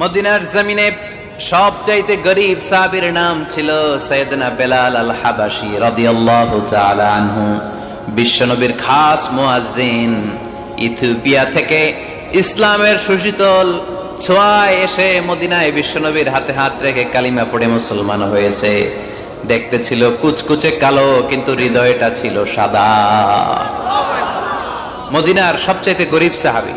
মদিনার জমিনে সবচাইতে গরিব সাহাবীর নাম ছিল সৈয়দনা বেলাল আল হাবাসি রাদিয়াল্লাহু তাআলা আনহু। বিশ্বনবীর খাস মুয়াজ্জিন ইথিওপিয়া থেকে ইসলামের সুশীতল ছোঁয়ায় এসে মদিনায় বিশ্বনবীর হাতে হাত রেখে কালিমা পড়ে মুসলমান হয়েছে। দেখতে ছিল কুচকুচে কালো, কিন্তু হৃদয়টা ছিল সাদা। মদিনার সবচাইতে গরিব সাহাবী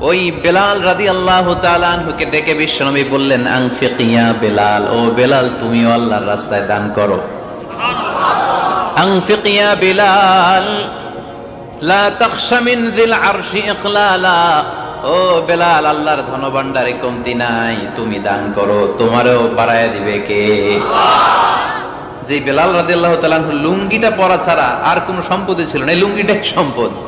ওই বেলাল রাদি আল্লাহ তালানহুকে ডেকে বিশ্বনবী বললেন আংফিকিয়া বেলাল, ও বেলাল, তুমিও আল্লাহর রাস্তায় দান করো। আংফিকিয়া বেলাল, লা ও বেলাল, আল্লাহর তুমি দান করো, তোমারও দিবে কে? যে বেলাল লুঙ্গিটা পরা ছাড়া আর কোনো সম্পত্তি ছিল না। এই লুঙ্গিটাই সম্পদ।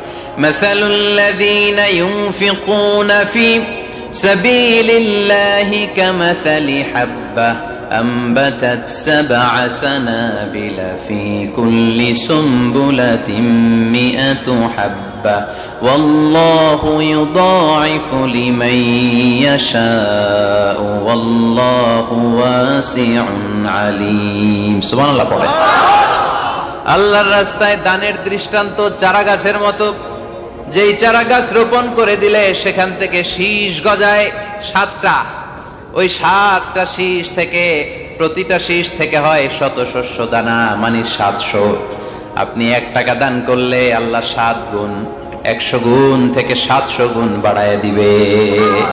مثل الذين ينفقون في سبيل الله كمثل حبة أنبتت سبع سنابل في كل سنبلة مئة حبة والله يضاعف لمن يشاء والله واسع عليم سبحان الله পড়ে আল্লাহর রাস্তায় দানের দৃষ্টান্ত চারা গাছের মতো যেই চারা গাছ রোপণ করে দিলে সেখান থেকে শীষ গজায় সাতটা। ওই সাতটা শীষ থেকে, প্রতিটা শীষ থেকে হয় শত শস্য দানা মানে সাতশো। আপনি এক টাকা দান করলে আল্লাহ সাত গুণ, একশো গুণ থেকে সাতশো গুণ বাড়ায় দিবে।